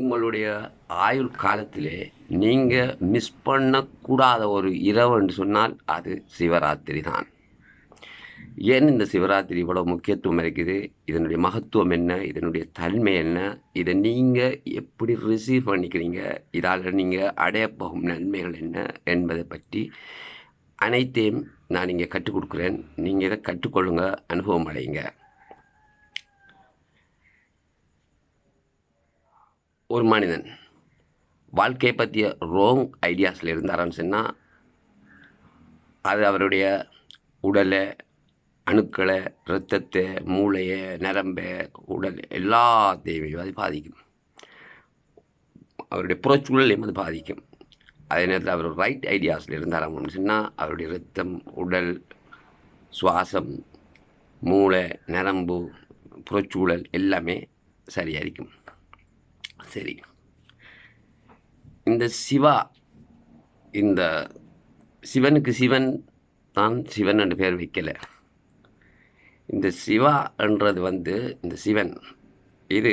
உங்களுடைய ஆயுள் காலத்திலே நீங்கள் மிஸ் பண்ணக்கூடாத ஒரு இரவுன்னு சொன்னால் அது சிவராத்திரி தான். ஏன் இந்த சிவராத்திரி இவ்வளோ முக்கியத்துவம் இருக்குது இதனுடைய மகத்துவம் என்ன? இதனுடைய தன்மை என்ன? இதை நீங்கள் எப்படி ரிசீவ் பண்ணிக்கிறீங்க? இதால் நீங்கள் அடையப்போகும் நன்மைகள் என்ன என்பதை பற்றி அனைத்தையும் நான் இங்கே கற்றுக் கொடுக்குறேன். நீங்கள் இதை கற்றுக்கொள்ளுங்க அனுபவம் அடையுங்க. ஒரு மனிதன் வாழ்க்கையை பற்றிய ரோங் ஐடியாஸில் இருந்தாரான்னு சொன்னால் அது அவருடைய உடலை அணுக்களை இரத்தத்தை மூளையை நரம்பை உடல் எல்லாத்தையுமே அது பாதிக்கும். அவருடைய புறச்சூழலையும் அது பாதிக்கும். அதே நேரத்தில் அவர் ரைட் ஐடியாஸில் இருந்தாராம்னு சொன்னால் அவருடைய ரத்தம் உடல் சுவாசம் மூளை நரம்பு புறச்சூழல் எல்லாமே சரியாக இருக்கும் சரி. இந்த சிவா இந்த சிவனுக்கு சிவன் தான் சிவன் என்று பேர் வைக்கலை. இந்த சிவா என்றது வந்து இந்த சிவன். இது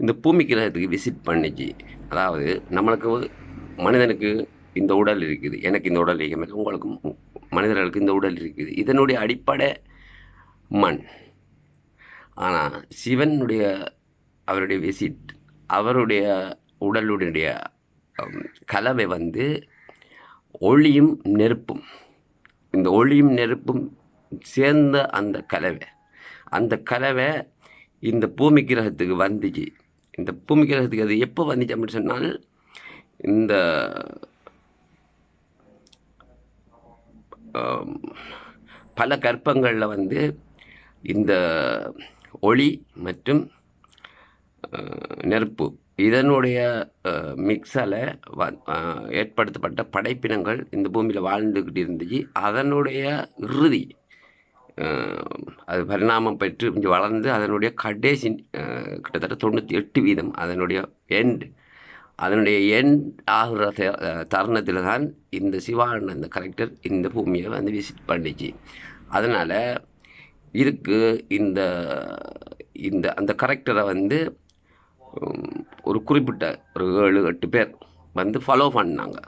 இந்த பூமி கிரகத்துக்கு விசிட் பண்ணிச்சு. அதாவது நம்மளுக்கு மனிதனுக்கு இந்த உடல் இருக்குது. எனக்கு இந்த உடல் இருக்குது. உங்களுக்கும் மனிதர்களுக்கு இந்த உடல் இருக்குது. இதனுடைய அடிப்படை மண். ஆனால் சிவனுடைய அவருடைய விசிட் அவருடைய உடலுடைய கலவை வந்து ஒளியும் நெருப்பும். இந்த ஒளியும் நெருப்பும் சேர்ந்த அந்த கலவை. அந்த கலவை இந்த பூமி கிரகத்துக்கு வந்துச்சு. இந்த பூமி கிரகத்துக்கு அது எப்போ வந்துச்சு அப்படின்னு சொன்னால் இந்த பல கற்பங்களில் வந்து இந்த ஒளி மற்றும் நெருப்பு. இதனுடைய மிக்ஸால் ஏற்படுத்தப்பட்ட படைப்பினங்கள் இந்த பூமியில் வாழ்ந்துக்கிட்டு இருந்துச்சு. அதனுடைய இறுதி அது பரிணாமம் பெற்று கொஞ்சம் வளர்ந்து அதனுடைய கடைசி கிட்டத்தட்ட தொண்ணூற்றி எட்டு வீதம் அதனுடைய எண்ட் அதனுடைய எண்ட் ஆகிற தருணத்தில் தான் இந்த சிவான அந்த கரெக்டர் இந்த பூமியை வந்து விசிட் பண்ணிச்சு. அதனால் இதுக்கு இந்த இந்த அந்த கரெக்டரை வந்து ஒரு குறிப்பிட்ட ஒரு ஏழு எட்டு பேர் வந்து ஃபாலோ பண்ணாங்க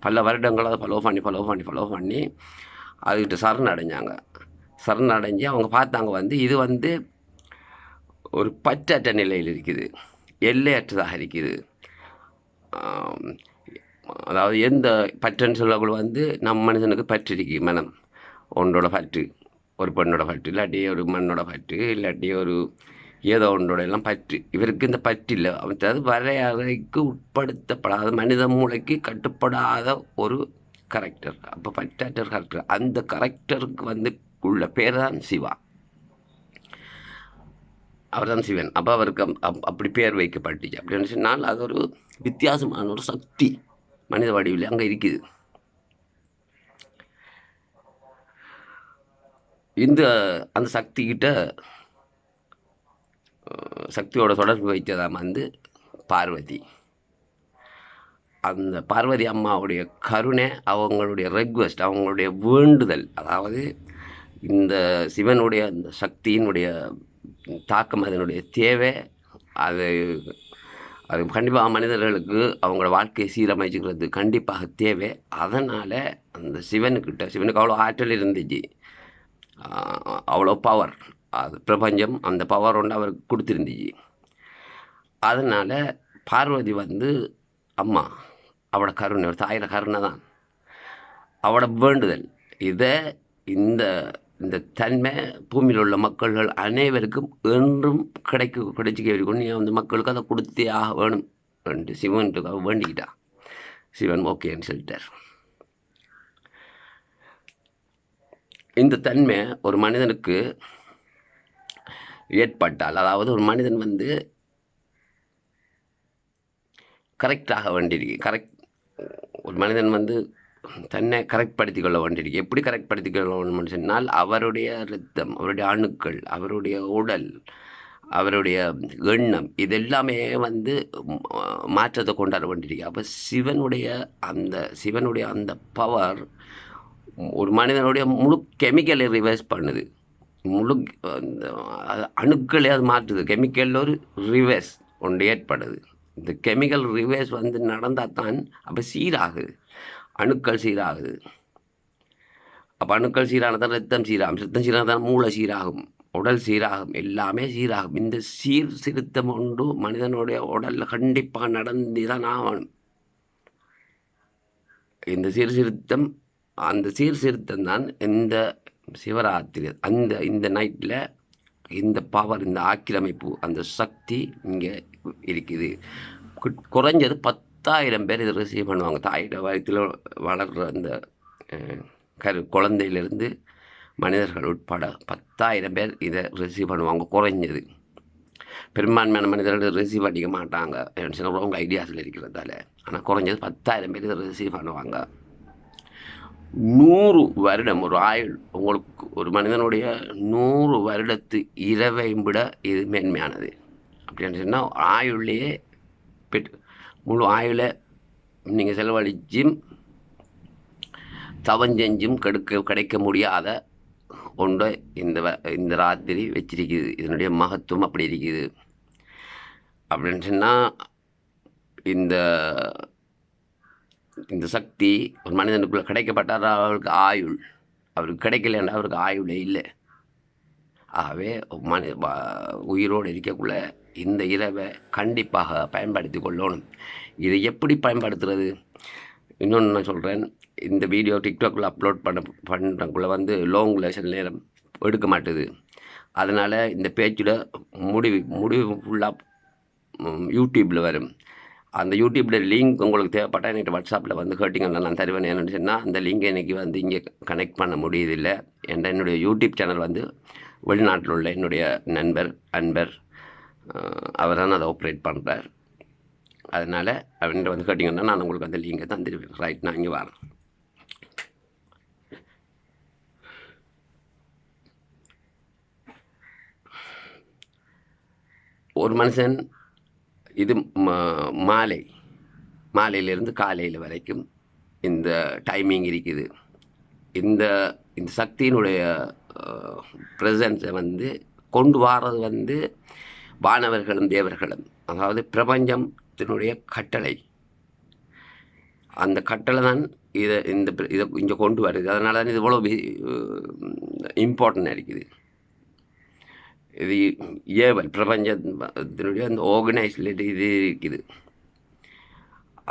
பல வருடங்களாக அதை ஃபாலோ பண்ணி ஃபாலோ பண்ணி ஃபாலோ பண்ணி அதுக்கிட்ட சரணடைஞ்சாங்க. சரணடைஞ்சு அவங்க பார்த்தாங்க வந்து இது வந்து ஒரு பற்றற்ற நிலையில் இருக்குது. எல்லையற்றதாக இருக்குது. அதாவது எந்த பற்றுன்னு சொல்லக்குள்ள வந்து நம்ம மனுஷனுக்கு பற்று இருக்கு. மனம். ஒன்றோட பற்று. ஒரு பெண்ணோட பற்று இல்லாட்டி ஒரு மண்ணோட பற்று இல்லாட்டி ஒரு ஏதோ ஒன்றோடையெல்லாம் பற்று. இவருக்கு இந்த பற்று இல்லை. அதாவது வரையறைக்கு உட்படுத்தப்படாத மனித மூளைக்கு கட்டுப்படாத ஒரு கரெக்டர் அப்போ பற்றாற்ற கரெக்டர் அந்த கரெக்டருக்கு வந்து உள்ள பேர் தான் சிவா. அவர் தான் சிவன். அப்போ அவருக்கு அப்- அப்- அப்படி பேர் வைக்கப்பட்டுச்சு. அப்படின்னு சொன்னால் அது ஒரு வித்தியாசமான ஒரு சக்தி. மனித வடிவில் அங்கே இருக்குது. இந்த அந்த சக்திக்கிட்ட சக்தியோட தொடர்பு வைத்ததாம் வந்து பார்வதி. அந்த பார்வதி அம்மாவுடைய கருணை அவங்களுடைய ரெக்வஸ்ட் அவங்களுடைய வேண்டுதல் அதாவது இந்த சிவனுடைய அந்த சக்தியினுடைய தாக்கம் அதனுடைய தேவை அது அது கண்டிப்பாக மனிதர்களுக்கு அவங்களோட வாழ்க்கையை சீரமைச்சுக்கிறது கண்டிப்பாக தேவை. அதனால் அந்த சிவனுக்கிட்ட சிவனுக்கு அவ்வளோ ஆற்றல் இருந்துச்சு. அவ்வளோ பவர் அது பிரபஞ்சம் அந்த பவர் ஒன்று அவருக்கு கொடுத்துருந்துச்சு. அதனால் பார்வதி வந்து அம்மா அவட கருணை ஒரு தாயோட கருணை தான். அவட வேண்டுதல் இதை இந்த இந்த தன்மை பூமியில் உள்ள மக்கள்கள் அனைவருக்கும் என்றும் கிடைக்க கிடைச்சிக்க இருக்கும் நீ வந்து மக்களுக்கு அதை கொடுத்தே ஆக வேணும் என்று சிவன்ட்டு வேண்டிக்கிட்டான் சிவன் ஓகேன்னு சொல்லிட்டார். இந்த தன்மை ஒரு மனிதனுக்கு ஏற்பட்டால் அதாவது ஒரு மனிதன் வந்து கரெக்டாக வேண்டியிருக்கு கரெக்ட் ஒரு மனிதன் வந்து தன்னை கரெக்ட் படுத்திக் கொள்ள வேண்டியிருக்கு. எப்படி கரெக்ட் படுத்திக் கொள்ள வேண்டும் சொன்னால் அவருடைய ரத்தம் அவருடைய அணுக்கள் அவருடைய உடல் அவருடைய எண்ணம் இதெல்லாமே வந்து மாற்றத்தை கொண்டாட வேண்டியிருக்கு. அப்போ சிவனுடைய அந்த சிவனுடைய அந்த பவர் ஒரு மனிதனுடைய முழு கெமிக்கலை ரிவர்ஸ் பண்ணுது. முழு அந்த அணுக்களே அது மாற்றுது. கெமிக்கலில் ஒரு ரிவர்ஸ் ஒன்று ஏற்படுது. இந்த கெமிக்கல் ரிவேஸ் வந்து நடந்தால் தான் அப்போ சீராகுது. அணுக்கள் சீராகுது. அப்போ அணுக்கள் சீரானதான் ரத்தம் சீராகும். ரத்தம் சீரானதான் மூளை சீராகும். உடல் சீராகும். எல்லாமே சீராகும். இந்த சீர் சிறுத்தம் ஒன்று மனிதனுடைய உடலில் கண்டிப்பாக நடந்து தான் ஆகணும். இந்த சீர்திருத்தம் அந்த சீர்திருத்தம் தான் இந்த சிவராத்திரி அந்த இந்த நைட்டில் இந்த பவர் இந்த ஆக்கிரமிப்பு அந்த சக்தி இங்கே இருக்குது. குறைஞ்சது பத்தாயிரம் பேர் இதை ரிசீவ் பண்ணுவாங்க. தாயிட வயத்தில் வளர்கிற அந்த கரு குழந்தையிலிருந்து மனிதர்கள் உட்பட பத்தாயிரம் பேர் இதை ரிசீவ் பண்ணுவாங்க குறைஞ்சது. பெரும்பான்மையான மனிதர்கள் ரிசீவ் பண்ணிக்க மாட்டாங்க. சில ரொம்ப ஐடியாஸில் இருக்கிறதால. ஆனால் குறைஞ்சது பத்தாயிரம் பேர் இதை ரிசீவ் பண்ணுவாங்க. நூறு வருடம் ஒரு ஆயுள் உங்களுக்கு ஒரு மனிதனுடைய நூறு வருடத்து இரவை விட இது மேன்மையானது. அப்படின்னு சொன்னால் ஆயுள்லேயே பெட் முழு ஆயுளை நீங்கள் செலவழிச்சும் தவஞ்செஞ்சும் கெடுக்க கிடைக்க முடியாத ஒன்றை இந்த வ- இந்த ராத்திரி வச்சிருக்குது. இதனுடைய மகத்துவம் அப்படி இருக்குது. அப்படின்னு சொன்னால் இந்த இந்த சக்தி ஒரு மனிதனுக்குள்ளே கிடைக்கப்பட்டால் அவருக்கு ஆயுள். அவருக்கு கிடைக்கலன்னா அவருக்கு ஆயுளே இல்லை. ஆகவே மனி உயிரோடு இருக்கக்குள்ள இந்த இரவை கண்டிப்பாக பயன்படுத்தி கொள்ளணும். இதை எப்படி பயன்படுத்துறது? இன்னொன்று நான் சொல்கிறேன் இந்த வீடியோ டிக்டாக்கில் அப்லோட் பண்ண பண்ணுறக்குள்ளே வந்து லோங் லேசன் நேரம் எடுக்க மாட்டுது. அதனால் இந்த பேஜில் முடிவு முடிவு ஃபுல்லாக யூடியூப்பில் வரும். அந்த யூடியூப்பில் லிங்க் உங்களுக்கு தேவைப்பட்டால் என்கிட்ட வாட்ஸ்அப்பில் வந்து கேட்டிங்கன்னா நான் தருவேன். என்னென்னு சொன்னால் அந்த லிங்க் எனக்கு வந்து இங்கே கனெக்ட் பண்ண முடியுதில்லை. என்ற என்னுடைய யூடியூப் சேனல் வந்து வெளிநாட்டில் உள்ள என்னுடைய நண்பர் அன்பர் அவர் தான் அதை ஆப்ரேட் பண்ணுறார் அதனால் அவன்கிட்ட வந்து கேட்டிங்கன்னா நான் உங்களுக்கு அந்த லிங்கை தந்துடுவேன் ரைட் நான் இங்கே வரேன். ஒரு மனுஷன் இது மாலை. மாலையிலிருந்து காலையில் வரைக்கும் இந்த டைமிங் இருக்குது. இந்த இந்த சக்தியினுடைய ப்ரெசன்ஸை வந்து கொண்டு வாரது வந்து வானவர்களும் தேவர்களும். அதாவது பிரபஞ்சத்தினுடைய கட்டளை. அந்த கட்டளை தான் இதை இந்த இதை இங்கே கொண்டு வருது. அதனால தான் இது இவ்வளோ இம்பார்ட்டன்ட் இருக்குது. இது ஏவல் பிரபஞ்சத்தினுடைய அந்த ஆர்கனைஸ்டு இது இருக்குது.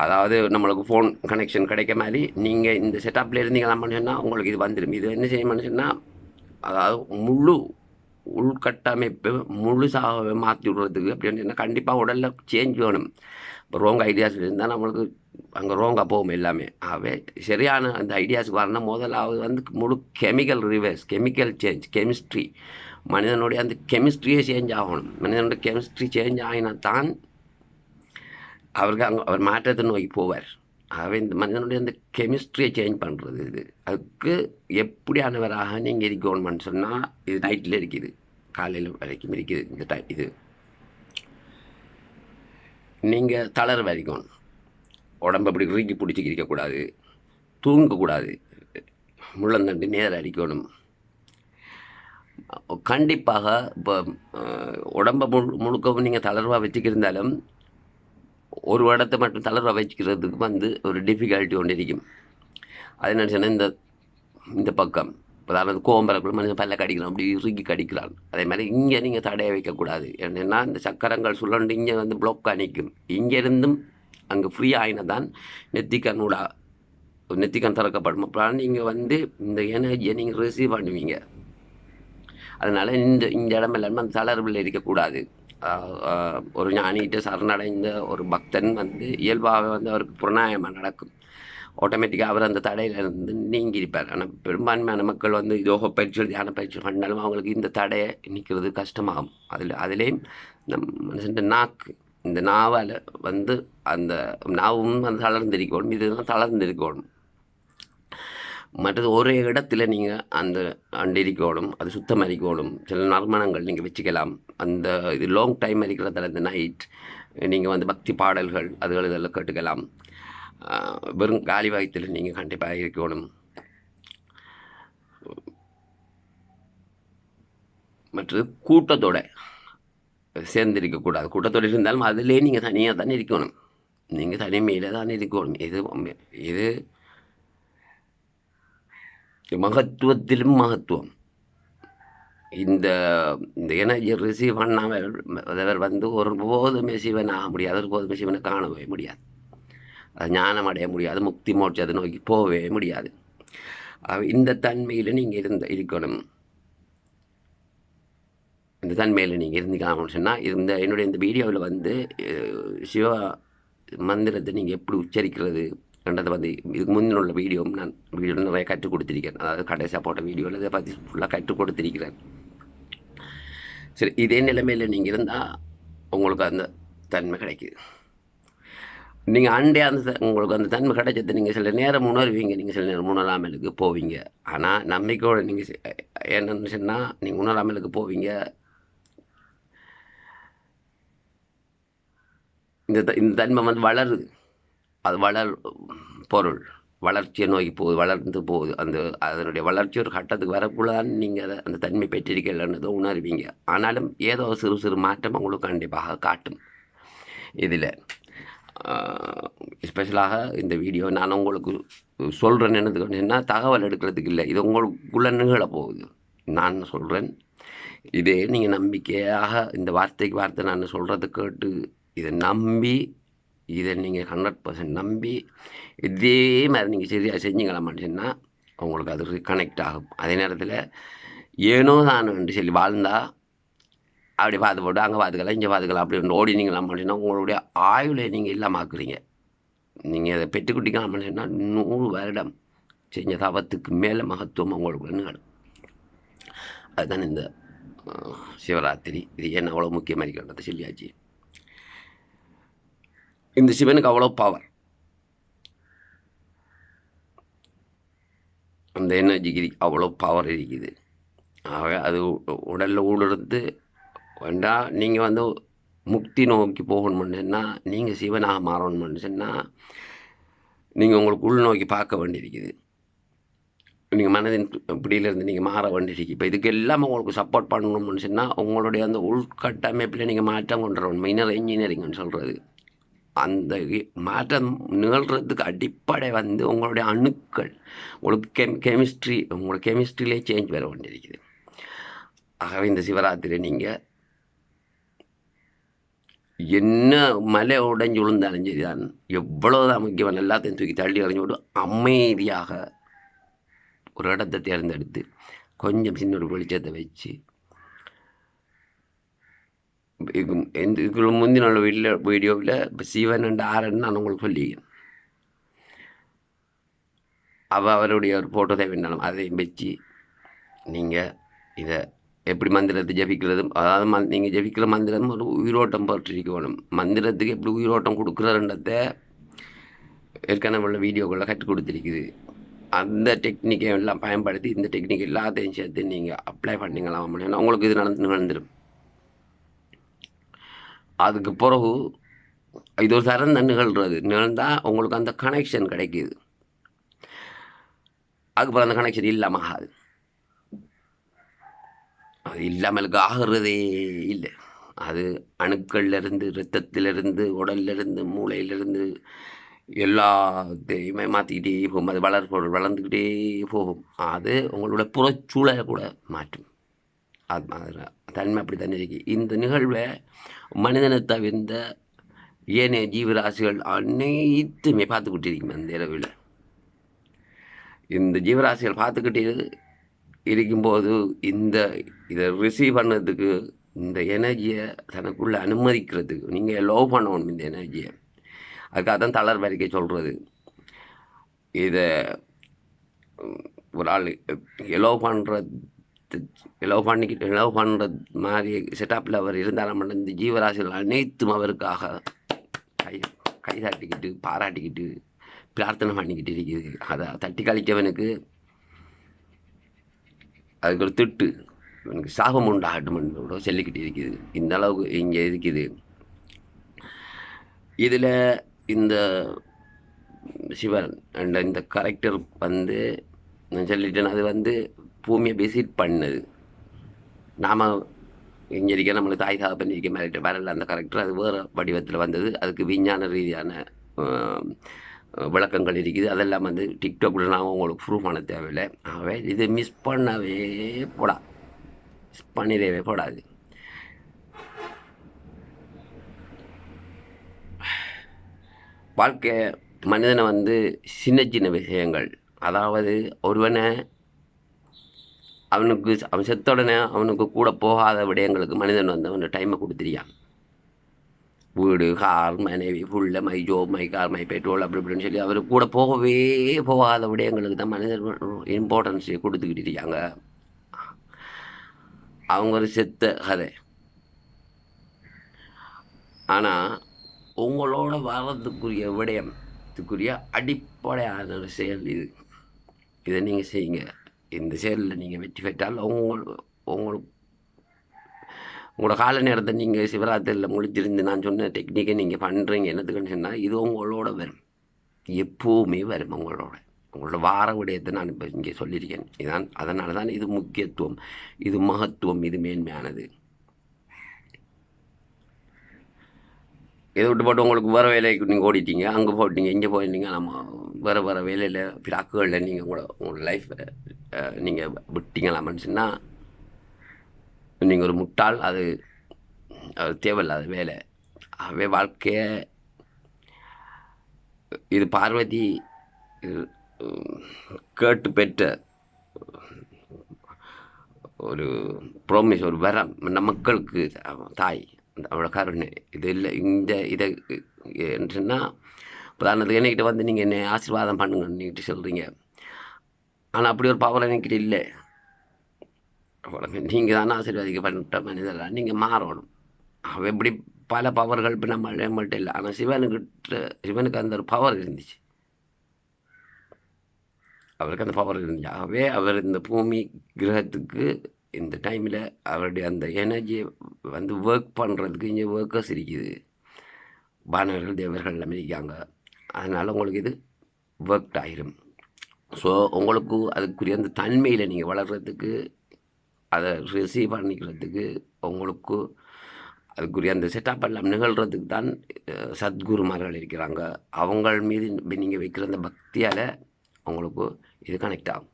அதாவது நம்மளுக்கு ஃபோன் கனெக்ஷன் கிடைக்க மாதிரி நீங்கள் இந்த செட்டப்பில் இருந்தீங்களாம் சொன்னால் உங்களுக்கு இது வந்துடும் இது என்ன செய்யணும்னு சொன்னால் அதாவது முழு உள்கட்டமைப்பு முழுசாக மாற்றி விடுறதுக்கு அப்படின்னு சொன்னால் கண்டிப்பாக உடலில் சேஞ்ச் வேணும். இப்போ ரோங் ஐடியாஸ் இருந்தால் நம்மளுக்கு அங்கே ரோங்காக போகும் எல்லாமே. ஆகவே சரியான அந்த ஐடியாஸுக்கு வரணும். முதலாவது வந்து முழு chemical reverse chemical change chemistry மனிதனுடைய அந்த கெமிஸ்ட்ரியே சேஞ்ச் ஆகணும். மனிதனுடைய கெமிஸ்ட்ரி சேஞ்ச் ஆகினா தான் அவருக்கு அங்கே அவர் மாற்றத்தை நோக்கி போவார். ஆகவே இந்த மனிதனுடைய அந்த கெமிஸ்ட்ரியை சேஞ்ச் பண்ணுறது இது. அதுக்கு எப்படியானவராக நீங்கள் இருக்கணும்னு சொன்னால் இது நைட்டில் இருக்குது. காலையில் வரைக்கும் இருக்குது இந்த டை இது. நீங்கள் தளர வரைக்கணும் உடம்பு அப்படி இறுக்கி பிடிச்சி இருக்கக்கூடாது. தூங்கக்கூடாது. முள்ளந்தண்டு நேரம் அடிக்கணும். கண்டிப்பாக இப்போ உடம்பை முழு முழுக்கவும் நீங்கள் தளர்வாக வச்சுக்கிருந்தாலும் ஒரு இடத்தை மட்டும் தளர்வாக வச்சுக்கிறதுக்கு வந்து ஒரு டிஃபிகல்ட்டி ஒன்று இருக்கும். அது என்ன சொன்னால் இந்த இந்த பக்கம். அதாவது கோம்பரக்குள்ள மனுஷன் பல்ல கடிக்கலாம் அப்படி இறுக்கி கடிக்கிறான் அதே மாதிரி இங்கே நீங்கள் தடையை வைக்கக்கூடாது. என்னென்னா இந்த சக்கரங்கள் சுழண்டு இங்கே வந்து பிளாக் அணிக்கும் இங்கேருந்தும் அங்கே ஃப்ரீ ஆகினா தான் நெத்திக்கண்ணூடா நெத்திக்கண் திறக்கப்படும். அப்போ நீங்கள் வந்து இந்த எனர்ஜியை நீங்கள் ரிசீவ் பண்ணுவீங்க. அதனால் இந்த இந்த இடம் எல்லாமே அந்த தளர்வில் இருக்கக்கூடாது. ஒரு ஞானிகிட்ட சரணடைந்த ஒரு பக்தன் வந்து இயல்பாகவே வந்து அவருக்கு புறநாயமாக நடக்கும். ஆட்டோமேட்டிக்காக அவர் அந்த தடையிலிருந்து நீங்கி இருப்பார் ஆனால் பெரும்பான்மையான மக்கள் வந்து யோக பயிற்சிகள் தியான பயிற்சிகள் பண்ணாலும் அவங்களுக்கு இந்த தடையை நிற்கிறது கஷ்டமாகும். அதில் அதுலேயும் நம் மனுஷன் நாக்கு இந்த நாவால் வந்து அந்த நாவும் வந்து தளர்ந்திருக்கணும் இதுதான் தளர்ந்திருக்கணும். மற்றது ஒரே இடத்துல நீங்கள் அந்த அண்டிரிக்கணும் அது சுத்தம் அரிக்கோடும் சில நறுமணங்கள் நீங்கள் வச்சுக்கலாம். அந்த இது லாங் டைம் அரிக்கிறதால இந்த நைட் நீங்கள் வந்து பக்தி பாடல்கள் அதுகள் இதெல்லாம் கேட்டுக்கலாம். வெறும் காலி வாய்த்தில் நீங்கள் கண்டிப்பாக இருக்கணும் மற்றது கூட்டத்தோட சேர்ந்திருக்கக்கூடாது கூட்டத்தோடு இருந்தாலும் அதிலே நீங்கள் தனியாக தானே இருக்கணும். நீங்கள் தனிமையில் தான் இருக்கணும். எது எது மகத்துவத்திலும் மகத்துவம். இந்த இந்த எனர்ஜி ரிசீவ் பண்ணாமல் வந்து ஒரு போதுமே சிவன் ஆக முடியாது ஒரு போதுமே சிவனை காணவே முடியாது. அது ஞானம் அடைய முடியாது முக்தி மோட்சத்தை நோக்கி போகவே முடியாது. இந்த தன்மையில் நீங்கள் இருந்த இருக்கணும். இந்த தன்மையில் நீங்கள் இருந்துக்கலாம்னு சொன்னால் இந்த என்னுடைய இந்த வீடியோவில் வந்து சிவ மந்திரத்தை நீங்கள் எப்படி உச்சரிக்கிறது கண்டது வந்து இதுக்கு முந்தின உள்ள வீடியோ நான் வீடியோவில் நிறைய கற்றுக் கொடுத்துருக்கேன். அதாவது கடைசியாக போட்ட வீடியோவில் இதை பற்றி ஃபுல்லாக கற்றுக் கொடுத்துருக்கிறேன். சரி இதே நிலைமையில் நீங்கள் இருந்தால் உங்களுக்கு அந்த தன்மை கிடைக்குது. நீங்கள் அண்டே அந்த உங்களுக்கு அந்த தன்மை கிடைச்சது நீங்கள் சில நேரம் உணர்வீங்க. நீங்கள் சில நேரம் உணராமலுக்கு போவீங்க. ஆனால் நம்பிக்கையோடு நீங்கள் என்னன்னு சொன்னால் நீங்கள் உணராமலுக்கு போவீங்க. இந்த த- இந்த தன்மை வந்து வளருது. அது வளர் பொருள். வளர்ச்சியை நோக்கி போகுது வளர்ந்து போகுது. அந்த அதனுடைய வளர்ச்சி ஒரு கட்டத்துக்கு வரக்குள்ளதான் நீங்கள் அதை அந்த தன்மை பெற்றிருக்கலன்றதை உணர்வீங்க. ஆனாலும் ஏதோ சிறு சிறு மாற்றம் உங்களுக்கு கண்டிப்பாக காட்டும். இதில் ஸ்பெஷலாக இந்த வீடியோ நான் உங்களுக்கு சொல்கிறேன் என்னதுன்னா தகவல் எடுக்கிறதுக்கு இல்லை. இது உங்களுக்குள்ள நிகழ போகுது. நான் சொல்கிறேன் இதே நீங்கள் நம்பிக்கையாக இந்த வார்த்தைக்கு வார்த்தை நான் சொல்கிறத கேட்டு இதை நம்பி இதை நீங்கள் ஹண்ட்ரட் பர்சன்ட் நம்பி இதே மாதிரி நீங்கள் சரியாக செஞ்சீங்களாமான்னு சொன்னால் உங்களுக்கு அது கனெக்ட் ஆகும். அதே நேரத்தில் ஏனோ தான் சொல்லி வாழ்ந்தா அப்படி பார்த்து போட்டு அங்கே பார்த்துக்கலாம் இங்கே பார்த்துக்கலாம் அப்படி ஒன்று ஓடினீங்களாம் அப்படின்னா உங்களுடைய ஆயுளை நீங்கள் இல்லாமாக்குறீங்க. நீங்கள் அதை பெற்றுக்கிட்டீங்களாம் சொன்னால் நூறு வருடம் செஞ்ச தவத்துக்கு மேலே மகத்துவம் உங்களுக்கு நிகழும் அதுதான் இந்த சிவராத்திரி. இது என்ன அவ்வளோ முக்கியமாக இருக்கிறது? சொல்லியாச்சு. இந்த சிவனுக்கு அவ்வளோ பவர் அந்த எனர்ஜிக்கு அவ்வளோ பவர் இருக்குது. ஆக அது உடலில் ஊடுருத்து வேண்டாம் நீங்கள் வந்து முக்தி நோக்கி சொன்னால் நீங்கள் சிவனாக மாறணும்னு சொன்னால் நீங்கள் உங்களுக்கு உள்நோக்கி பார்க்க வேண்டியிருக்குது. நீங்கள் மனதின் பிடியிலிருந்து நீங்கள் மாற வேண்டியிருக்கு இப்போ இதுக்கு எல்லாம் உங்களுக்கு சப்போர்ட் பண்ணணும்னு சொன்னால் உங்களுடைய அந்த உள்கட்டமைப்பில் நீங்கள் மாற்றம் கொண்டு வரணும் மைனர் இன்ஜினியரிங்னு சொல்கிறது அந்த மாற்றம் நிகழ்கிறதுக்கு அடிப்படை வந்து உங்களுடைய அணுக்கள். உங்களுக்கு கெம் கெமிஸ்ட்ரி உங்களோட கெமிஸ்ட்ரியிலே சேஞ்ச் வர வேண்டியிருக்குது. ஆகவே இந்த சிவராத்திரி நீங்கள் என்ன மலை உடைஞ்சு விழுந்தாலும் சரிதான். எவ்வளோதான் முக்கியமான எல்லாத்தையும் தூக்கி தள்ளி எறிஞ்சு விட்டு அமைதியாக ஒரு இடத்தை தேர்ந்தெடுத்து கொஞ்சம் சின்ன ஒரு வெளிச்சத்தை வச்சு இதுக்குள்ள முந்தின வீட்டில் வீடியோ வீடியோவில் இப்போ சிவன் அண்ட் ஆரன் நான் உங்களுக்கு சொல்லிக்கிறேன் அவ அவருடைய ஒரு ஃபோட்டோ தேவைனாலும் அதையும் வச்சு நீங்கள் இதை எப்படி மந்திரத்தை ஜபிக்கிறதும் அதாவது மந் நீங்கள் ஜபிக்கிற மந்திரம் ஒரு உயிரோட்டம் போட்டிருக்கணும் மந்திரத்துக்கு எப்படி உயிரோட்டம் கொடுக்குறன்றத ஏற்கனவே உள்ள வீடியோக்களில் கற்றுக் கொடுத்துருக்குது அந்த டெக்னிக்கை எல்லாம் பயன்படுத்தி இந்த டெக்னிக் எல்லாத்தையும் சேர்த்து நீங்கள் அப்ளை பண்ணிங்களாம் அப்படின்னா உங்களுக்கு இது நடந்து நடந்துடும் அதுக்கு பிறகு இது ஒரு சிறந்த நிகழ்கிறது நிகழ்ந்தால் உங்களுக்கு அந்த கனெக்ஷன் கிடைக்கிது. அதுக்கப்புறம் அந்த கனெக்ஷன் இல்லாமல் ஆகாது அது இல்லாமலுக்கு ஆகிறதே இல்லை. அது அணுக்கள்லேருந்து இரத்தத்திலிருந்து உடல்லிருந்து மூளையிலிருந்து எல்லாத்தையுமே மாற்றிக்கிட்டே போகும். அது வளர்ப்பொருள் வளர்ந்துக்கிட்டே போகும். அது உங்களோட புறச்சூழலை கூட மாற்றும். அது தன்மை அப்படி தானே இருக்கு. இந்த நிகழ்வை மனிதனை தவிர்ந்த ஏனைய ஜீவராசிகள் அனைத்துமே பார்த்துக்கிட்டு இருக்கும் அந்த இரவில். இந்த ஜீவராசிகள் பார்த்துக்கிட்டு இருக்கும்போது இந்த இதை ரிசீவ் பண்ணதுக்கு இந்த எனர்ஜியை தனக்குள்ளே அனுமதிக்கிறதுக்கு நீங்கள் லவ் பண்ணணும் இந்த எனர்ஜியை அதுக்காக தான் தளர் வரைக்க சொல்கிறது இதை ஒரு ஆள் எலோவ் பண்ணுற லவ் பண்ணிக்கிட்டு லவ் பண்ணுற மாதிரி செட்டப்பில் அவர் இருந்தாலும் மட்டும் இந்த ஜீவராசிகள் அனைத்தும் அவருக்காக கை கைதாட்டிக்கிட்டு பாராட்டிக்கிட்டு பிரார்த்தனை பண்ணிக்கிட்டு இருக்குது. அதை தட்டி கழிச்சவனுக்கு அதுக்கு ஒரு திட்டு. இவனுக்கு சாபம் உண்டாகட்டும் கூட சொல்லிக்கிட்டு இருக்குது. இந்த அளவுக்கு இங்கே இருக்குது. இதில் இந்த சிவன் அண்ட் இந்த கரெக்டர் வந்து நான் சொல்லிட்டேன் அது வந்து பூமியை விசிட் பண்ணுது நாம் இங்கே இருக்க நம்மளுக்கு தாய் தகப்பன் இருக்க மாதிரி வரல அந்த கரெக்டர் அது வேறு வடிவத்தில் வந்தது. அதுக்கு விஞ்ஞான ரீதியான விளக்கங்கள் இருக்குது. அதெல்லாம் வந்து டிக்டாக்ல நான் உங்களுக்கு ப்ரூவ் பண்ண தேவையில்லை. ஆகவே இது மிஸ் பண்ணவே போடா. மிஸ் பண்ணிடவே போடாது. வாழ்க்கை மனிதனை வந்து சின்ன சின்ன விஷயங்கள். அதாவது ஒருவனை அவனுக்கு அவன் செத்த உடனே அவனுக்கு கூட போகாத விடயங்களுக்கு மனிதன் வந்து அவன் டைமை கொடுத்துருக்கான் வீடு கார் மனைவி புள்ள my job my car my petrol அப்படி இப்படின்னு சொல்லி அவர் கூட போகவே போகாத விடயங்களுக்கு தான் மனிதன் இம்பார்ட்டன்ஸ் கொடுத்துக்கிட்டு இருக்காங்க. அவங்க ஒரு செத்த கதை. ஆனால் உங்களோட வர்றதுக்குரிய விடயத்துக்குரிய அடிப்படையான ஒரு செயல் இது. இதை நீங்கள் செய்யுங்க. இந்த செயலில் நீங்கள் வெற்றி பெற்றால் உங்கள் உங்களுக்கு உங்களோட கால நேரத்தை நீங்கள் சிவராத்திரியில் முழிச்சிருந்து நான் சொன்ன டெக்னிக்கை நீங்கள் பண்ணுறீங்க என்னத்துக்குன்னு சொன்னால் இது உங்களோட வரும். எப்போவுமே வரும் உங்களோட. உங்களோட வார விடயத்தை நான் இப்போ இங்கே சொல்லியிருக்கேன். இதான் அதனால தான் இது முக்கியத்துவம். இது மகத்துவம் இது மேன்மையானது. இதை விட்டு போட்டு உங்களுக்கு வர வேலைக்கு நீங்கள் ஓடிட்டீங்க அங்கே போட்டீங்க இங்கே போயிருந்தீங்க நம்ம வர வர வேலையில் பிராக்குகளில் நீங்கள் உங்களோட உங்களோட லைஃப்பை நீங்கள் விட்டீங்களாமன்னு சொன்னால் நீங்கள் ஒரு முட்டாள் அது அது தேவையில்லாத வேலை. ஆகவே வாழ்க்கையை இது பார்வதி இது, கேட்டு பெற்ற ஒரு ப்ரோமிஸ் ஒரு வரம் நம்ம மக்களுக்கு தாய் அவ்வளோ அவளோட கருணை இது இல்லை இந்த இதை என்றுன்னா உதாரணத்துக்கு என்கிட்ட வந்து நீங்கள் என்னை ஆசீர்வாதம் பண்ணுங்க நீங்கிட்ட சொல்கிறீங்க ஆனால் அப்படி ஒரு பவர் என்கிட்ட இல்லை. நீங்கள் தானே ஆசீர்வாதிக்கப்பட்ட மனிதரா? நீங்கள் மாறணும். அவன் எப்படி பல பவர்கள் இப்போ நம்ம நம்மள்கிட்ட இல்லை. ஆனால் சிவனுக்கிட்ட சிவனுக்கு அந்த ஒரு பவர் இருந்துச்சு. அவருக்கு அந்த பவர் இருந்துச்சு. ஆகவே அவர் இந்த பூமி கிரகத்துக்கு இந்த டைமில் அவருடைய அந்த எனர்ஜியை வந்து ஒர்க் பண்ணுறதுக்கு இங்கே ஒர்க்கர்ஸ் இருக்குது. பானவர்கள் தேவர்கள் எல்லாமே இருக்காங்க. அதனால் உங்களுக்கு இது ஒர்க் ஆகிரும் ஸோ உங்களுக்கு அதுக்குரிய அந்த தன்மையில் நீங்கள் வளர்கிறதுக்கு அதை ரிசீவ் பண்ணிக்கிறதுக்கு உங்களுக்கு அதுக்குரிய அந்த செட்டப் எல்லாம் நிகழ்கிறதுக்கு தான் சத்குருமார்கள் இருக்கிறாங்க. அவங்கள் மீது நீங்கள் வைக்கிற அந்த பக்தியால் உங்களுக்கு இது கனெக்ட் ஆகும்.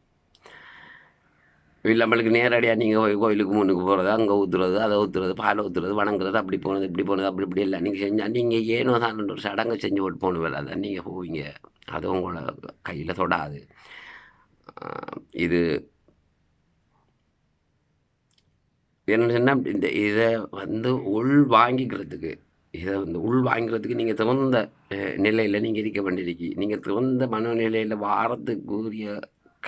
இல்லை நம்மளுக்கு நேரடியாக நீங்கள் கோயிலுக்கு முன்னுக்கு போகிறது அங்கே ஊற்றுறது அதை ஊற்றுறது பாலை ஊற்றுறது வணங்குறது அப்படி போனது இப்படி போனது அப்படி இப்படி இல்லை நீங்கள் செஞ்சால் நீங்கள் ஏனோ தான் ஒரு சடங்கை செஞ்சு போட்டு போகணும் வேலை அதான். நீங்கள் போவீங்க அது உங்களை கையில் தொடாது. இது என்ன சொன்னால் இந்த இதை வந்து உள் வாங்கிக்கிறதுக்கு இதை வந்து உள் வாங்கிக்கிறதுக்கு நீங்கள் திறந்த நிலையில் நீங்கள் இருக்க வேண்டியிருக்கு. நீங்கள் திறந்த மனநிலையில் வாரத்துக்குரிய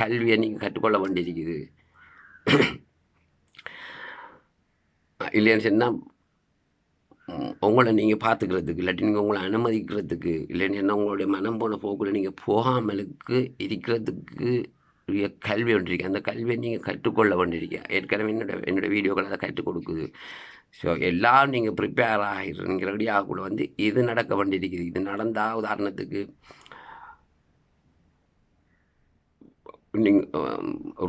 கல்வியை நீங்கள் கற்றுக்கொள்ள வேண்டியிருக்குது. இல்லைன்னு சொன்னால் உங்களை நீங்கள் பார்த்துக்கிறதுக்கு இல்லாட்டி நீங்கள் உங்களை அனுமதிக்கிறதுக்கு இல்லைன்னு என்ன உங்களுடைய மனம் போன போக்கில் நீங்கள் போகாமலுக்கு இருக்கிறதுக்கு கல்வி ஒன்றிருக்கேன் அந்த கல்வியை நீங்கள் கற்றுக்கொள்ள வேண்டியிருக்கேன் ஏற்கனவே என்னோட என்னோட வீடியோக்கள் அதை கற்றுக் கொடுக்குது. ஸோ எல்லாம் நீங்கள் ப்ரிப்பேர் ஆகிரு ரெடி ஆகக்குள்ள வந்து இது நடக்க வேண்டியிருக்குது இது நடந்தால் உதாரணத்துக்கு நீங்கள்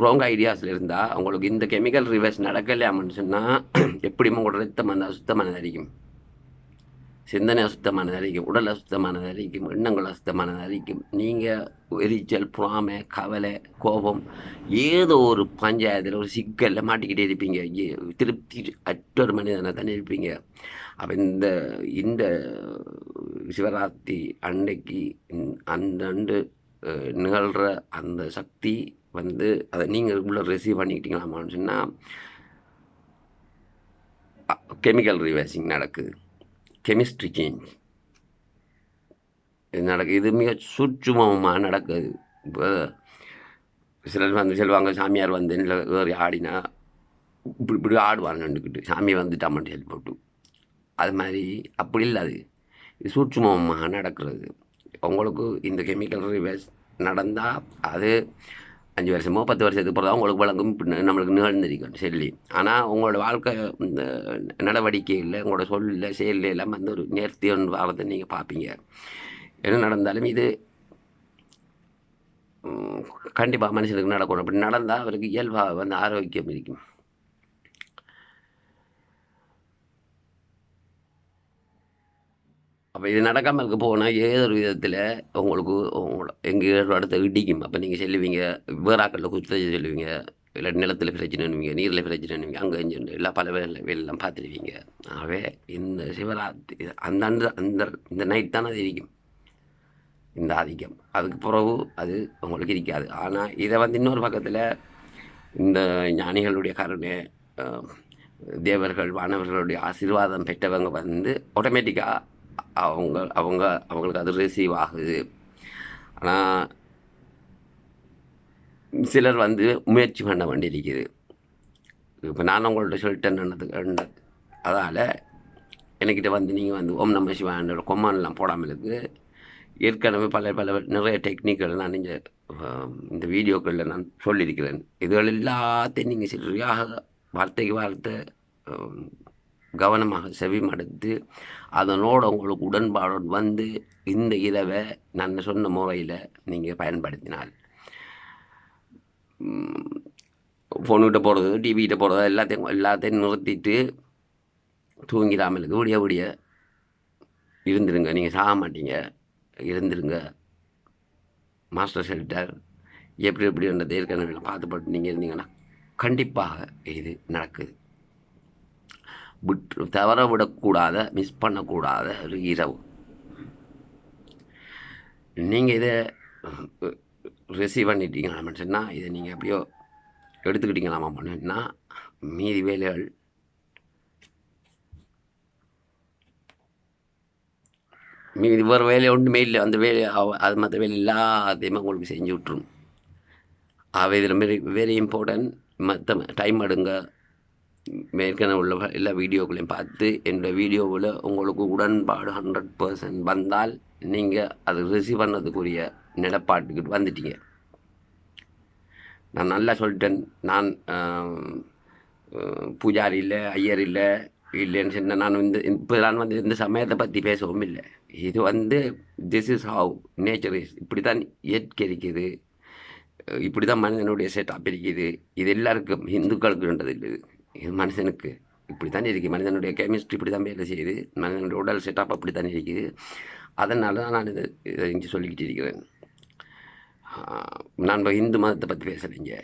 ராங் ஐடியாஸில் இருந்தால் உங்களுக்கு இந்த கெமிக்கல் ரிவர்ஸ் நடக்கலையாமன்னு சொன்னால் எப்படியும் உங்களோட ரத்தம் அந்த அசுத்தமானது சிந்தனை அசுத்தமானது அரிக்கும் உடல் அசுத்தமானது அரிக்கும் எண்ணங்கள் அசுத்தமானது அரிக்கும். நீங்கள் எரிச்சல் புறாமை கவலை கோபம் ஏதோ ஒரு பஞ்சாயத்தில் ஒரு சிக்கலில் மாட்டிக்கிட்டே இருப்பீங்க. திருப்தி அற்ற ஒரு மனிதனை தானே இருப்பீங்க. அப்போ இந்த இந்த சிவராத்திரி அன்னைக்கு அந்த ஆண்டு நிகழ்கிற அந்த சக்தி வந்து அதை நீங்கள் உள்ளே ரிசீவ் பண்ணிக்கிட்டீங்களாமான்னு சொன்னால் கெமிக்கல் ரிவர்சிங் நடக்குது. கெமிஸ்ட்ரி சேஞ்ச் இது நடக்குது இது மிக சூட்சுமமாக நடக்குது. இப்போ சிலர் வந்து சொல்லுவாங்க சாமியார் வந்து ஏறி ஆடினா இப்படி இப்படி ஆடுவாங்க நின்றுக்கிட்டு சாமி வந்துட்டாமன்னு சொல்லி போட்டு. அது மாதிரி அப்படி இல்லை அது. இது சூட்சுமமாக நடக்கிறது. உங்களுக்கு இந்த கெமிக்கல் ரிவர்ஸ் நடந்தால் அது அஞ்சு வருஷமோ பத்து வருஷத்துக்கு பிறகு உங்களுக்கு வழங்கும் நம்மளுக்கு நிகழ்ந்திருக்கும். செல்லி ஆனால் உங்களோட வாழ்க்கை இந்த நடவடிக்கையில் உங்களோட சொல்ல செயலில் எல்லாம் வந்து ஒரு நேர்த்தி ஒன்று வரதை நீங்கள் பார்ப்பீங்க. என்ன நடந்தாலும் இது கண்டிப்பாக மனுஷனுக்கு நடக்கணும். அப்படி நடந்தால் அவருக்கு இயல்பாக வந்து ஆரோக்கியம் இருக்கும். அப்போ இது நடக்காமல் இருக்க போனால் ஏதோ ஒரு விதத்தில் உங்களுக்கு உங்களோட எங்கள் இடத்த இடிக்கும் அப்போ நீங்கள் சொல்லுவீங்க வேறாக்களில் குத்த சொல்லுவீங்க இல்லை நிலத்தில் பிரச்சனைனுவீங்க நீரில் பிரச்சனைனுவீங்க அங்கே இங்கே எல்லாம் பல வேலை வேலையெல்லாம் பார்த்துருவீங்க ஆகவே இந்த சிவராத்திரி அந்த அந்த அந்த இந்த நைட் தானே அது இருக்கும் இந்த ஆதிக்கம். அதுக்கு பிறகு அது உங்களுக்கு இருக்காது ஆனால் இதை வந்து இன்னொரு பக்கத்தில் இந்த ஞானிகளுடைய கருணை தேவர்கள் வானவர்களுடைய ஆசீர்வாதம் பெற்றவங்க வந்து ஆட்டோமேட்டிக்காக அவங்க அவங்க அவங்களுக்கு அது ரிசீவ் ஆகுது. ஆனால் சிலர் வந்து முயற்சி பண்ண வேண்டியிருக்குது. இப்போ நான் உங்கள்கிட்ட சொல்லிட்டேன்னு அதால் என்கிட்ட வந்து நீங்கள் வந்து ஓம் நம்ம சிவாயோட கொம்மான்லாம் போடாமல் இருக்கு. ஏற்கனவே பல பல நிறைய டெக்னிக்கள் நான் இந்த இந்த வீடியோக்களில் நான் சொல்லியிருக்கிறேன். இதுகள் எல்லாத்தையும் நீங்கள் சரியாக வார்த்தைக்கு வார்த்தை கவனமாக செவிமடுத்து அதனோட உங்களுக்கு உடன்பாடு வந்து இந்த இரவை நான் சொன்ன முறையில் நீங்கள் பயன்படுத்தினால். ஃபோனுக்கிட்ட போகிறது டிவிக்கிட்ட போகிறது எல்லாத்தையும் எல்லாத்தையும் நிறுத்திட்டு தூங்கிடாமலுக்கு விடிய விடிய இருந்துருங்க. நீங்கள் சாக மாட்டீங்க. இருந்துருங்க. மாஸ்டர் செல்டர் எப்படி எப்படி என்ற ஏற்கனவே பார்த்து போட்டு நீங்கள் இருந்தீங்கன்னா கண்டிப்பாக இது நடக்குது. விட்டு தவற விடக்கூடாத மிஸ் பண்ணக்கூடாத ஒரு இரவு. நீங்கள் இதை ரிசீவ் பண்ணிட்டீங்களா சொன்னால் இதை நீங்கள் எப்படியோ எடுத்துக்கிட்டீங்களாமா பண்ணுன்னா மீதி வேலைகள் மீதி வேறு வேலை ஒன்றுமே இல்லை. அந்த வேலை அது மற்ற வேலை எல்லாத்தையுமே உங்களுக்கு செஞ்சு விட்ரும் அவை இதில் வெரி வெரி இம்பார்ட்டன்ட் மற்ற டைம் எடுங்க. ஏற்கனவே உள்ள எல்லா வீடியோக்களையும் பார்த்து என்னோட வீடியோவில் உங்களுக்கு உடன்பாடு ஹண்ட்ரட் பர்சன்ட் வந்தால் நீங்கள் அது ரிசீவ் பண்ணதுக்குரிய நிலப்பாட்டுக்கு வந்துட்டீங்க. நான் நல்லா சொல்லிட்டேன். நான் பூஜாரி இல்லை ஐயர் இல்லை இல்லைன்னு சொன்ன நான் வந்து இப்போ நான் வந்து இந்த சமயத்தை பற்றி பேசவும் இல்லை. இது வந்து this is how nature is இப்படி தான் இயற்கை இருக்குது. இப்படி தான் மனிதனுடைய செட்டப் இருக்குது. இது எல்லாருக்கும் இந்துக்களுக்குன்றது இல்லை இது. மனுஷனுக்கு இப்படி தான் இருக்குது. மனிதனுடைய கெமிஸ்ட்ரி இப்படி தான் வேலை செய்யுது. மனிதனுடைய உடல் செட்டப் அப்படி தான் இருக்குது. அதனால தான் நான் இதை இதை இங்கே சொல்லிக்கிட்டு இருக்கிறேன். நான் இப்போ இந்து மதத்தை பற்றி பேசுகிறீங்க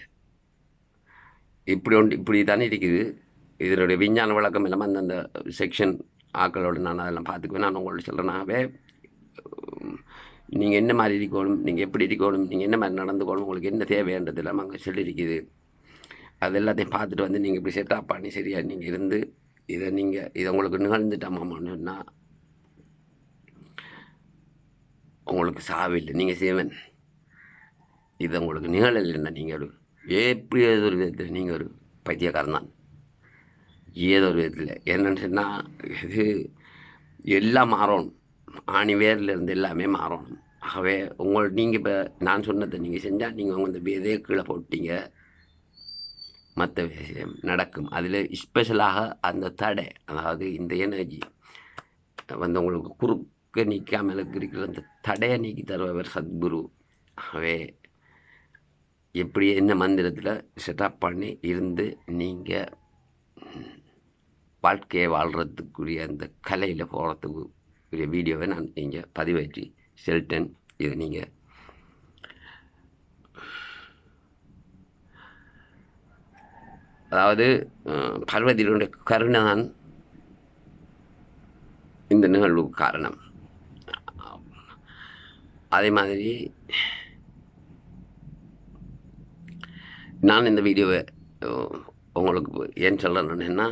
இப்படி ஒன்று இப்படி தானே இருக்குது. இதனுடைய விஞ்ஞான விளக்கம் இல்லாமல் அந்தந்த செக்ஷன் ஆக்களோட நான் அதெல்லாம் பார்த்துக்குவேன். நான் உங்கள்ட்ட சொல்கிறேனாவே நீங்கள் என்ன மாதிரி இருக்கணும் நீங்கள் எப்படி இருக்கணும் நீங்கள் என்ன மாதிரி நடந்துக்கணும் உங்களுக்கு என்ன தேவைன்றது எல்லாம் அங்கே சொல்லியிருக்குது. அது எல்லாத்தையும் பார்த்துட்டு வந்து நீங்கள் இப்படி செட்டாக பண்ணி சரியா நீங்கள் இருந்து இதை நீங்கள் இதை உங்களுக்கு நிகழ்ந்துட்டாமான்னு சொன்னால் உங்களுக்கு சாவில்லை நீங்கள் சிவன் இது உங்களுக்கு நிகழலைன்னா நீங்கள் ஒரு எப்படி ஏதோ ஒரு விதத்தில் நீங்கள் ஒரு பைத்தியக்காரன் தான். ஏதோ ஒரு விதத்தில். என்னன்னு சொன்னால் இது எல்லாம் மாறணும். ஆணி இருந்து எல்லாமே மாறணும். ஆகவே உங்கள் நீங்கள் இப்போ நான் சொன்னதை நீங்கள் செஞ்சால் நீங்கள் உங்கள் இந்த விதையை கீழே போட்டீங்க. மற்ற விஷயம் நடக்கும். அதில் ஸ்பெஷலாக அந்த தடை அதாவது இந்த எனர்ஜி வந்து உங்களுக்கு குறுக்க நிற்காமல் இருக்கிற அந்த தடையை நீக்கி தருபவர் சத்குரு. ஆகவே எப்படி என்ன மந்திரத்தில் செட்டப் பண்ணி இருந்து நீங்கள் வாழ்க்கையை வாழ்கிறதுக்குரிய அந்த கலையில் போகிறதுக்குரிய வீடியோவை நான் நீங்கள் பதிவேற்றி செல்டன் இதை நீங்கள் அதாவது பர்வதியுடைய பார்வதியினுடைய கருணை தான் இந்த நிகழ்வுக்கு காரணம். அதே மாதிரி நான் இந்த வீடியோவை உங்களுக்கு ஏன் சொல்லணும்னா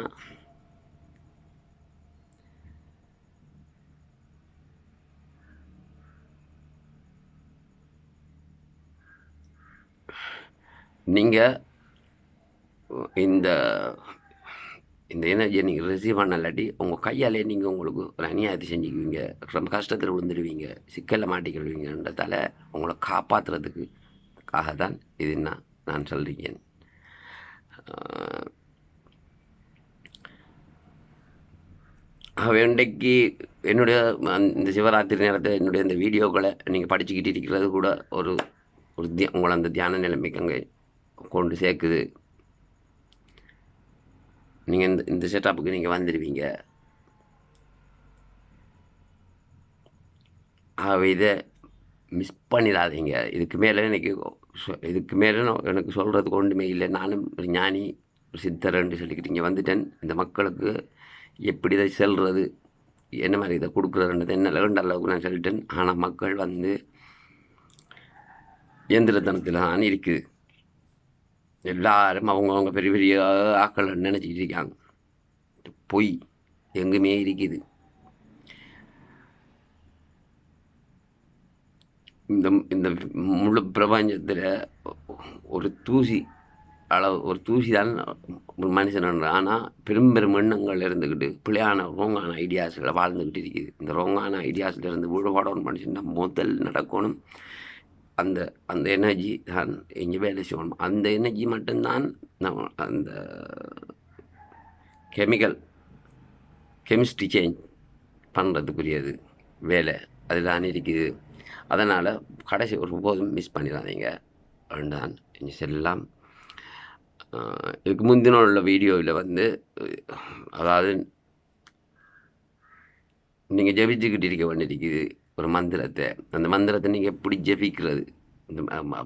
நீங்கள் இந்த இந்த எனர்ஜியை நீங்கள் ரிசீவ் பண்ணலாட்டி உங்கள் கையாலே நீங்கள் உங்களுக்கு ஒரு அநியாயத்தை செஞ்சுக்குவீங்க. ரொம்ப கஷ்டத்தில் விழுந்துடுவீங்க. சிக்கலில் மாட்டிக்கிடுவீங்கன்றதால உங்களை காப்பாற்றுறதுக்காக தான் இது நான் நான் சொல்கிறேன் இன்றைக்கு என்னுடைய அந்த- இந்த சிவராத்திரி நேரத்தை என்னுடைய இந்த வீடியோக்களை நீங்கள் படிச்சுக்கிட்டு இருக்கிறது கூட ஒரு ஒரு தியா உங்களை அந்த தியான நிலைமைக்கு அங்கே கொண்டு சேர்க்குது. நீங்கள் இந்த இந்த செட்டப்புக்கு நீங்கள் வந்துடுவீங்க ஆகவே இதை மிஸ் பண்ணிடாதீங்க. இதுக்கு மேலே எனக்கு இதுக்கு மேலே எனக்கு சொல்கிறதுக்கு ஒன்றுமே இல்லை. நானும் ஒரு ஞானி ஒரு சித்தர்ன்னு சொல்லிக்கிட்டு இங்கே வந்துட்டேன். இந்த மக்களுக்கு எப்படி இதை செல்வது என்ன மாதிரி இதை கொடுக்குறதுன்றது என்ன லெவண்ட் அளவுக்கு நான் சொல்லிட்டேன். ஆனால் மக்கள் வந்து இயந்திரத்தனத்தில் தான் இருக்குது. எல்லாரும் அவங்கவுங்க பெரிய பெரிய ஆக்கள் நினச்சிக்கிட்டு இருக்காங்க. பொய். எங்குமே இருக்குது. இந்த இந்த முழு பிரபஞ்சத்தில் ஒரு தூசி அளவு ஒரு தூசி தான் ஒரு மனுஷன் ஆனால் பெரும் பெரும் எண்ணங்கள் இருந்துக்கிட்டு பிள்ளையான ரோங்கான ஐடியாஸில் வாழ்ந்துக்கிட்டு இருக்குது. இந்த ரோங்கான ஐடியாஸில் இருந்து விடுபாடணும் மனுஷன் முதல் நடக்கணும். அந்த அந்த எனர்ஜி தான் எங்கே வேலை செய்யணும். அந்த எனர்ஜி மட்டும்தான் நம்ம அந்த கெமிக்கல் கெமிஸ்ட்ரி சேஞ்ச் பண்ணுறதுக்குரியது வேலை. அதுதான் இருக்குது. அதனால் கடைசி ஒருபோதும் மிஸ் பண்ணிடாதீங்க. தான் இங்கே செல்லாம் இதுக்கு முந்தின உள்ள வீடியோவில் வந்து அதாவது நீங்கள் ஜபிச்சுக்கிட்டு இருக்க வேண்டியிருக்குது ஒரு மந்திரத்தை. அந்த மந்திரத்தை நீங்கள் எப்படி ஜெபிக்கிறது? இந்த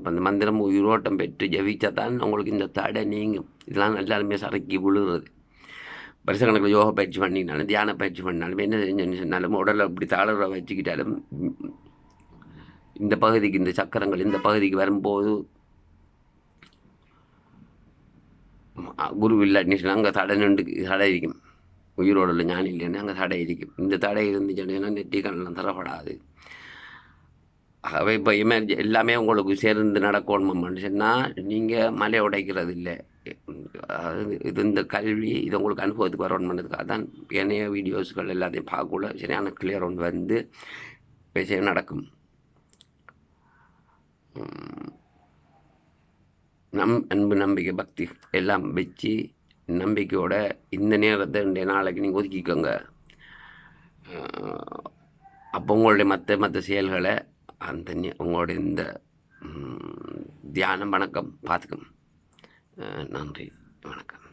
அந்த மந்திரம் உயிரோட்டம் பெற்று ஜெபிச்சா தான் உங்களுக்கு இந்த தடை நீங்கும். இதெல்லாம் எல்லாருமே சரக்கி விழுகிறது. வருஷக்கணக்கில் யோக பயிற்சி பண்ணினாலும் தியான பயிற்சி பண்ணாலும் என்ன செஞ்சு சொன்னாலும் உடலை அப்படி தளர வச்சுக்கிட்டாலும் இந்த பகுதிக்கு இந்த சக்கரங்கள் இந்த பகுதிக்கு வரும்போது அ, குரு இல்லாட்டினு சொன்னால் அங்கே தடை நின்று தடை இருக்கும். உயிரோட இல்லை ஞானி இல்லைன்னு அங்கே தடை இருக்கும் இந்த தடை இருந்துச்சுன்னா நெட்டி கண்ணெலாம் தரப்படாது. ஆகவே இப்போ எமர்ஜி எல்லாமே உங்களுக்கு சேர்ந்து நடக்கணுமான்னு சொன்னால் நீங்கள் மலை உடைக்கிறது இல்லை. அதாவது இது இந்த கல்வி இது உங்களுக்கு அனுபவத்துக்கு வரணுன்றதுக்காக தான் ஏனைய வீடியோஸ்கள் எல்லாத்தையும் பார்க்கல சரியான கிளியர் ஒன்று வந்து விஷயம் நடக்கும். நம் அன்பு நம்பிக்கை பக்தி எல்லாம் வச்சு நம்பிக்கையோட இந்த நேரத்தை ரெண்டு நாளைக்கு நீங்கள் ஒதுக்கிக்கோங்க. அப்போ உங்களுடைய மற்ற மற்ற செயல்களை அந்த உங்களுடைய இந்த தியானம் வணக்கம் பார்த்துக்கும் நன்றி வணக்கம்.